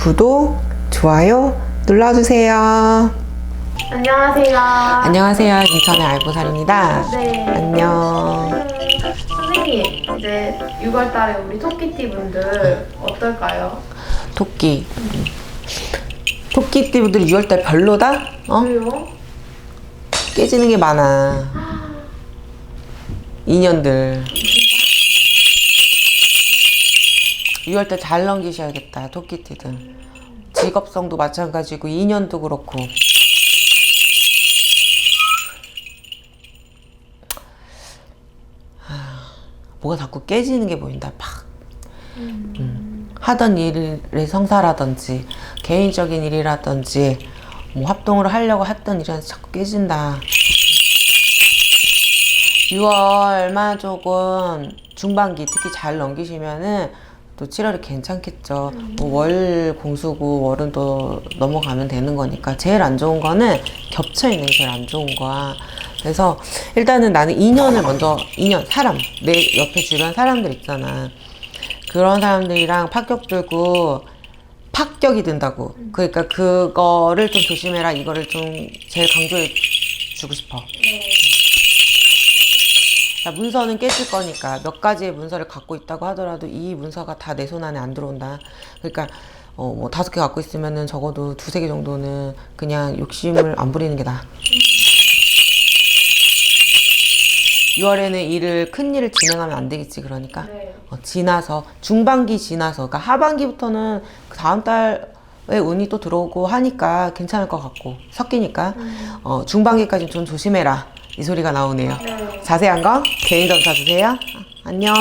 구독, 좋아요 눌러주세요. 안녕하세요. 안녕하세요. 인천의 알보살입니다. 네. 안녕. 음, 선생님, 이제 6월 달에 우리 토끼띠 분들 어떨까요? 토끼. 토끼띠분들 6월달 별로다? 어? 왜요? 깨지는 게 많아. 인연들. 6월달 잘 넘기셔야겠다, 토끼띠들. 직업성도 마찬가지고, 인연도 그렇고. 아, 뭐가 자꾸 깨지는 게 보인다, 팍. 음. 하던 일을 성사라든지, 개인적인 일이라든지, 뭐 합동을 하려고 했던 일이 자꾸 깨진다. 6월만 조금 중반기 특히 잘 넘기시면은 또 7월이 괜찮겠죠. 뭐 월 공수고 월은 또 넘어가면 되는 거니까 제일 안 좋은 거는 겹쳐 있는 게 제일 안 좋은 거야. 그래서 일단은 나는 인연을 먼저 인연 사람 내 옆에 주변 사람들 있잖아. 그런 사람들이랑 파격 들고 파격이 든다고. 그러니까 그거를 좀 조심해라. 이거를 좀 제일 강조해 주고 싶어. 자, 문서는 깨질 거니까 몇 가지의 문서를 갖고 있다고 하더라도 이 문서가 다 내 손 안에 안 들어온다. 그러니까 어, 뭐 다섯 개 갖고 있으면은 적어도 두세 개 정도는 그냥 욕심을 안 부리는 게 나아. 6월에는 일을 큰 일을 진행하면 안 되겠지 그러니까 네. 어, 지나서 중반기 지나서 그러니까 하반기부터는 그 다음 달에 운이 또 들어오고 하니까 괜찮을 것 같고 섞이니까 어, 중반기까지 좀 조심해라 이 소리가 나오네요. 네. 자세한 거 개인 점사 주세요. 안녕.